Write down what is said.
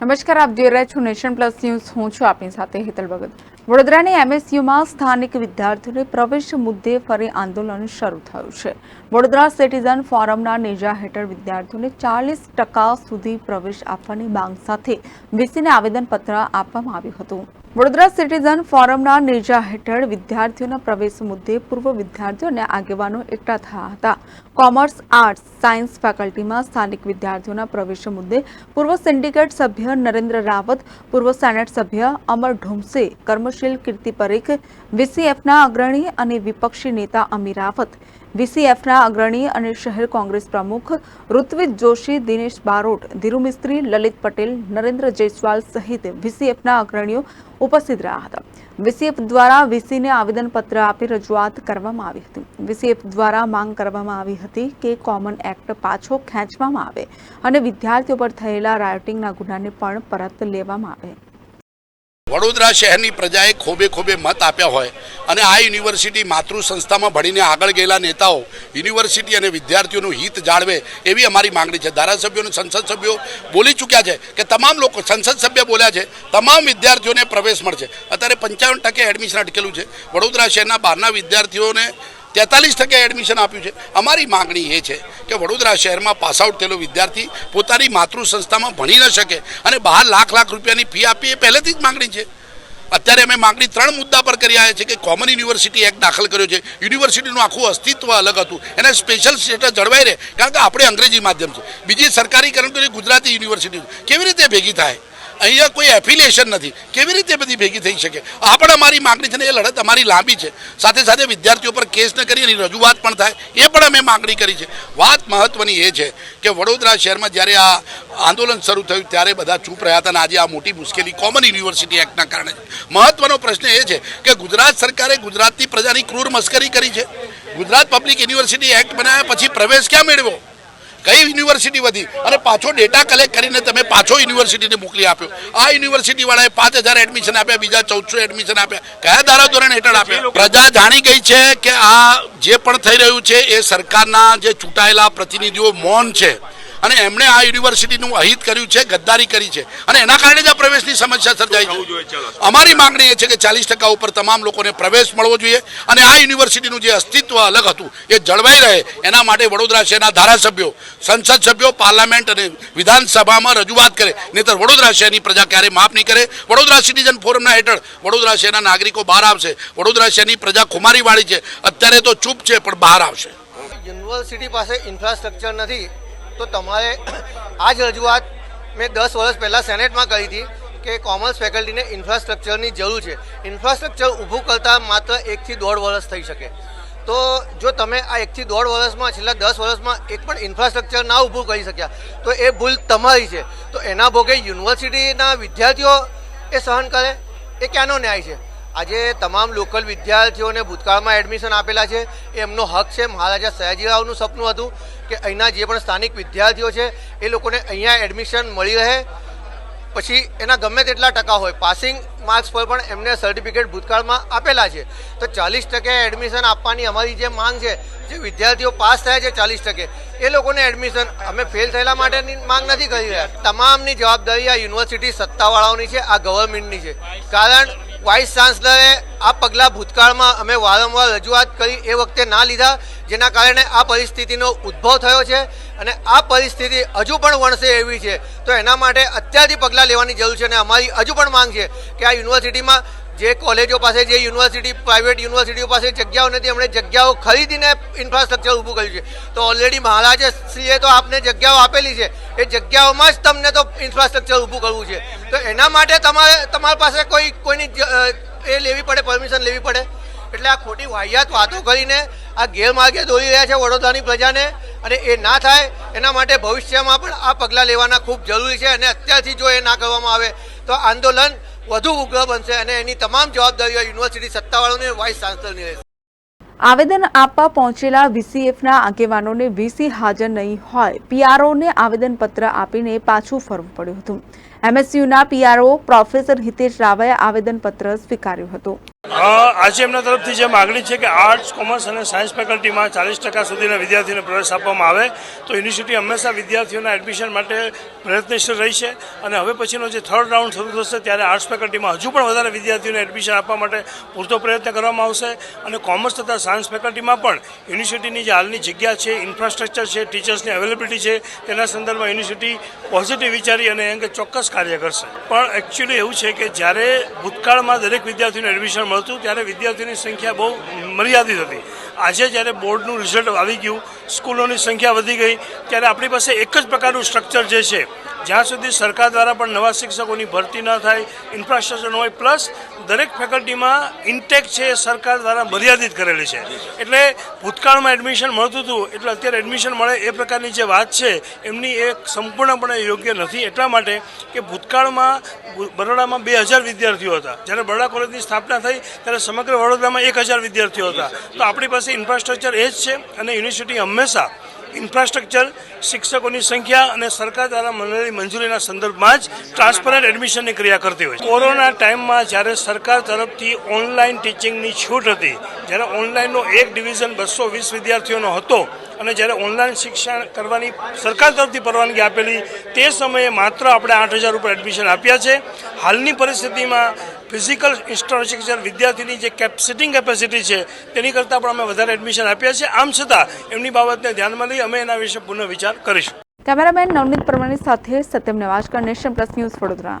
નમસ્કાર, આપ જોઈ રહ્યા છો નેશન પ્લસ ન્યૂઝ. હું છું આપની સાથે હેતલ ભગત. વડોદરાની એમએસયુમાં સ્થાનિક વિદ્યાર્થીઓને પ્રવેશ મુદ્દે ફરી આંદોલન શરૂ થયું છે. વડોદરા સિટીઝન ફોરમના નેજા હેઠળ વિદ્યાર્થીઓને ચાલીસ ટકા સુધી પ્રવેશ આપવાની માંગ સાથે વીસીને આવેદનપત્ર આપવામાં આવ્યું હતું. વડોદરા સિટીઝન ફોરમના નેજા હેઠળ વિદ્યાર્થીઓના પ્રવેશ મુદ્દે પૂર્વ વિદ્યાર્થીઓ અને આગેવાનો એકઠા થયા હતા. કોમર્સ, આર્ટ્સ, સાયન્સ ફેકલ્ટીમાં સ્થાનિક વિદ્યાર્થીઓના પ્રવેશ મુદ્દે પૂર્વ સિન્ડિકેટ સભ્ય નરેન્દ્ર રાવત, પૂર્વ સેનેટ સભ્ય અમર ઢોમસે કર્મશીલ કીર્તિ પરેખ, વીસીએફના અગ્રણી અને વિપક્ષી નેતા અમી રાવત વીસીએફના અગ્રણી અને શહેર કોંગ્રેસ પ્રમુખ ઋત્વિજ જોશી, દિનેશ બારોટ ધીરુ મિસ્ત્રી લલિત પટેલ, નરેન્દ્ર જયસ્વાલ સહિત વીસીએફના અગ્રણીઓ ઉપસ્થિત રહ્યા હતા. વીસીએફ દ્વારા વીસીને આવેદનપત્ર આપી રજૂઆત કરવામાં આવી હતી. વીસીએફ દ્વારા માંગ કરવામાં આવી હતી કે કોમન એક્ટ પાછો ખેંચવામાં આવે અને વિદ્યાર્થીઓ પર થયેલા રાયોટિંગના ગુનાને પણ પરત લેવામાં આવે. વડોદરા શહેરની પ્રજાએ ખોબે ખોબે મત આપ્યા હોય અને આ યુનિવર્સિટી માતૃ સંસ્થામાં ભણીને આગળ ગયેલા નેતાઓ યુનિવર્સિટી અને વિદ્યાર્થીઓનું હિત જાળવે એવી અમારી માંગણી છે. ધારાસભ્યો અને સંસદ સભ્યો બોલી ચૂક્યા છે કે તમામ લોકો, સંસદ સભ્ય બોલ્યા છે, તમામ વિદ્યાર્થીઓને પ્રવેશ મળશે. અત્યારે પંચાવન ટકે એડમિશન અટકેલું છે. વડોદરા શહેરના બહારના વિદ્યાર્થીઓને તેતાલીસ ટકા એડમિશન આપ્યું છે. અમારી માંગણી એ છે કે વડોદરા શહેરમાં પાસઆઉટ થયેલો વિદ્યાર્થી પોતાની માતૃ સંસ્થામાં ભણી ન શકે અને બહાર લાખ લાખ રૂપિયાની ફી આપી એ પહેલેથી જ માગણી છે. અત્યારે અમે માંગણી ત્રણ મુદ્દા પર કરી આવ્યા છે કે કોમન યુનિવર્સિટી એક્ટ દાખલ કર્યો છે. યુનિવર્સિટીનું આખું અસ્તિત્વ અલગ હતું. એને સ્પેશિયલ સ્ટેટસ જળવાઈ રહે. કારણ કે આપણે અંગ્રેજી માધ્યમ છે. બીજી સરકારીકરણ કરી ગુજરાતી યુનિવર્સિટી કેવી રીતે ભેગી થાય? અહીંયા કોઈ એફિલિએશન નથી. કેવી રીતે બધી ભેગી થઈ શકે? આ પણ અમારી માગણી છે ને એ લડત અમારી લાંબી છે. સાથે સાથે વિદ્યાર્થીઓ પર કેસ ન કરી એની રજૂઆત પણ થાય, એ પણ અમે માગણી કરી છે. વાત મહત્વની એ છે કે વડોદરા શહેરમાં જ્યારે આ આંદોલન શરૂ થયું ત્યારે બધા ચૂપ રહ્યા હતા અને આજે આ મોટી મુશ્કેલી કોમન યુનિવર્સિટી એક્ટના કારણે મહત્ત્વનો પ્રશ્ન એ છે કે ગુજરાત સરકારે ગુજરાતની પ્રજાની ક્રૂર મસ્કરી કરી છે? ગુજરાત પબ્લિક યુનિવર્સિટી એક્ટ બનાવ્યા પછી પ્રવેશ ક્યાં મેળવ્યો? કઈ યુનિવર્સિટી વધી? અને પાછો ડેટા કલેક્ટ કરીને તમે પાછો યુનિવર્સિટીને મોકલી આપ્યો. આ યુનિવર્સિટી વાળાએ પાંચ હજાર એડમિશન આપ્યા બીજા ચૌદસો એડમિશન આપ્યા. કયા ધારાધોરણ હેઠળ આપ્યા? પ્રજા જાણી ગઈ છે કે આ જે પણ થઈ રહ્યું છે એ સરકારના જે ચૂંટાયેલા પ્રતિનિધિઓ મૌન છે. અને એમણે આ યુનિવર્સિટીનું અહિત કર્યું છે ગદ્દારી કરી છે. અને એના કારણે જ આ પ્રવેશની સમસ્યા સર્જાઈ છે. અમારી માંગણી એ છે કે ચાલીસ ટકા ઉપર તમામ લોકોને પ્રવેશ મળવો જોઈએ અને આ યુનિવર્સિટીનું જે અસ્તિત્વ અલગ હતું એ જળવાઈ રહે એના માટે વડોદરા શહેરના ધારાસભ્યો સંસદ સભ્યો પાર્લામેન્ટ અને વિધાનસભામાં રજૂઆત કરે. નહીતર વડોદરા શહેરની પ્રજા ક્યારે માફ નહીં કરે. વડોદરા સિટીઝન ફોરમના હેઠળ વડોદરા શહેરના નાગરિકો બહાર આવશે. વડોદરા શહેરની પ્રજા ખુમારીવાળી છે. અત્યારે તો ચૂપ છે પણ બહાર આવશે. યુનિવર્સિટી પાસે ઇન્ફ્રાસ્ટ્રક્ચર નથી. તો તમારે આ જ રજૂઆત મેં દસ વર્ષ પહેલાં સેનેટમાં કરી હતી કે કોમર્સ ફેકલ્ટીને ઇન્ફ્રાસ્ટ્રક્ચરની જરૂર છે. ઇન્ફ્રાસ્ટ્રક્ચર ઊભું કરતાં માત્ર એકથી દોઢ વર્ષ થઈ શકે. તો જો તમે આ એકથી દોઢ વર્ષમાં, છેલ્લા દસ વર્ષમાં એક પણ ઇન્ફ્રાસ્ટ્રક્ચર ના ઊભું કરી શક્યા, તો એ ભૂલ તમારી છે. તો એના ભોગે યુનિવર્સિટીના વિદ્યાર્થીઓ એ સહન કરે, એ ક્યાંનો ન્યાય છે? આજે તમામ લોકલ વિદ્યાર્થીઓને ભૂતકાળમાં એડમિશન આપેલા છે. એમનો હક છે મહારાજા સયાજીરાવનું સપનું હતું કે અહીંના જે પણ સ્થાનિક વિદ્યાર્થીઓ છે, એ લોકોને અહીંયા એડમિશન મળી રહે. પછી એના ગમે તેટલા ટકા હોય, પાસિંગ માર્ક્સ પર પણ એમને સર્ટિફિકેટ ભૂતકાળમાં આપેલા છે. તો ચાલીસ ટકે એડમિશન આપવાની અમારી જે માંગ છે, જે વિદ્યાર્થીઓ પાસ થયા છે ચાલીસ ટકે, એ લોકોને એડમિશન અમે ફેલ થયેલા માટેની માંગ નથી કરી રહ્યા. તમામની જવાબદારી આ યુનિવર્સિટી સત્તાવાળાઓની છે, આ ગવર્મેન્ટની છે. કારણ વાઇસ ચાન્સલરે આ પગલાં ભૂતકાળમાં અમે વારંવાર રજૂઆત કરી એ વખતે ના લીધા, જેના કારણે આ પરિસ્થિતિનો ઉદ્ભવ થયો છે અને આ પરિસ્થિતિ હજુ પણ વણસે એવી છે. તો એના માટે અત્યારથી પગલાં લેવાની જરૂર છે અને અમારી હજુ પણ માંગ છે કે આ યુનિવર્સિટીમાં જે કોલેજો પાસે, જે યુનિવર્સિટી, પ્રાઇવેટ યુનિવર્સિટીઓ પાસે જગ્યાઓ નથી એમણે જગ્યાઓ ખરીદીને ઇન્ફ્રાસ્ટ્રક્ચર ઊભું કર્યું છે. તો ઓલરેડી મહારાજશ્રીએ તો આપને જગ્યાઓ આપેલી છે. એ જગ્યાઓમાં જ તમને તો ઇન્ફ્રાસ્ટ્રક્ચર ઊભું કરવું છે. તો એના માટે તમારે, તમારી પાસે કોઈ, કોઈની એ લેવી પડે પરમિશન લેવી પડે? એટલે આ ખોટી વાહિયાત વાતો કરીને આ ગેરમાર્ગે દોરી રહ્યા છે વડોદરાની પ્રજાને અને એ ના થાય, એના માટે ભવિષ્યમાં પણ આ પગલાં લેવાના ખૂબ જરૂરી છે અને અત્યારથી જો એ ના કરવામાં આવે, તો આંદોલન વધુ ઉગ્ર બનશે અને એની તમામ જવાબદારીઓ યુનિવર્સિટી સત્તાવાળાઓની વાઇસ ચાન્સલરની રહેશે. આવેદન આપવા પહોંચેલા વીસીએફના આગેવાનોને વીસી હાજર નહીં હોય. પીઆરઓને આવેદનપત્ર આપીને પાછું ફરવું પડ્યું હતું. એમએસયુના પીઆરઓ પ્રોફેસર હિતેશ રાવાએ આવેદનપત્ર સ્વીકાર્યું હતું. આજે એમના તરફથી જે માગણી છે કે આર્ટ્સ કોમર્સ અને સાયન્સ ફેકલ્ટીમાં ચાલીસ ટકા સુધીના વિદ્યાર્થીઓને પ્રવેશ આપવામાં આવે, તો યુનિવર્સિટી હંમેશા વિદ્યાર્થીઓના એડમિશન માટે પ્રયત્નશીલ રહી છે અને હવે પછીનો જે થર્ડ રાઉન્ડ શરૂ થશે, ત્યારે આર્ટ્સ ફેકલ્ટીમાં હજુ પણ વધારે વિદ્યાર્થીઓને એડમિશન આપવા માટે પૂરતો પ્રયત્ન કરવામાં આવશે. અને કોમર્સ તથા સાયન્સ ફેકલ્ટીમાં પણ યુનિવર્સિટીની જે હાલની જગ્યા છે ઇન્ફ્રાસ્ટ્રક્ચર છે ટીચર્સની અવેલેબિલિટી છે, તેના સંદર્ભમાં યુનિવર્સિટી પોઝિટિવ વિચારી અને એ અંગે ચોક્કસ કાર્ય કરશે. પણ એકચ્યુઅલી એવું છે કે જ્યારે ભૂતકાળમાં દરેક વિદ્યાર્થીઓને એડમિશન મળતું ત્યારે વિદ્યાર્થીઓની સંખ્યા બહુ મર્યાદિત હતી. આજે જ્યારે બોર્ડનું રિઝલ્ટ આવી ગયું, સ્કૂલોની સંખ્યા વધી ગઈ, ત્યારે આપણી પાસે એક જ પ્રકારનું સ્ટ્રક્ચર જે છે જ્યાં સુધી સરકાર દ્વારા પણ નવા શિક્ષકોની ભરતી ન થાય ઇન્ફ્રાસ્ટ્રક્ચર ન હોય પ્લસ દરેક ફેકલ્ટીમાં ઇન્ટેક છે એ સરકાર દ્વારા મર્યાદિત કરેલી છે. એટલે ભૂતકાળમાં એડમિશન મળતું હતું, એટલે અત્યારે એડમિશન મળે એ પ્રકારની જે વાત છે, એમની એ સંપૂર્ણપણે યોગ્ય નથી. એટલા માટે કે ભૂતકાળમાં બરોડામાં બે હજાર વિદ્યાર્થીઓ હતા. જ્યારે બરોડા કોલેજની સ્થાપના થઈ, ત્યારે સમગ્ર વડોદરામાં એક હજાર વિદ્યાર્થીઓ હતા. તો આપણી પાસે ઇન્ફ્રાસ્ટ્રક્ચર એ જ છે અને યુનિવર્સિટી હંમેશા ઇન્ફ્રાસ્ટ્રક્ચર શિક્ષકોની સંખ્યા અને સરકાર દ્વારા મળેલી મંજૂરીના સંદર્ભમાં જ ટ્રાન્સપરન્ટ એડમિશનની ક્રિયા કરતી હોય કોરોના ટાઈમમાં જ્યારે સરકાર તરફથી ઓનલાઈન ટીચિંગની છૂટ હતી જ્યારે ઓનલાઈનનો એક ડિવિઝન બસો વીસ વિદ્યાર્થીઓનો હતો અને જ્યારે ઓનલાઈન શિક્ષણ કરવાની સરકાર તરફથી પરવાનગી આપેલી, તે સમયે માત્ર આપણે આઠ હજાર ઉપર એડમિશન આપ્યા છે. હાલની પરિસ્થિતિમાં ફિઝિકલ ઇન્ફ્રાસ્ટ્રક્ચર વિદ્યાર્થીની જે કેપ સિટિંગ કેપેસિટી છે, તેની કરતાં પણ અમે વધારે એડમિશન આપ્યા છે. આમ છતાં, એમની બાબતને ધ્યાનમાં લઈ અમે એના વિશે પુનઃ વિચાર કરીશું. કેમેરામેન નવનીત પરમાણી સાથે Satyam Nevajkar, Nation Plus News Vadodara.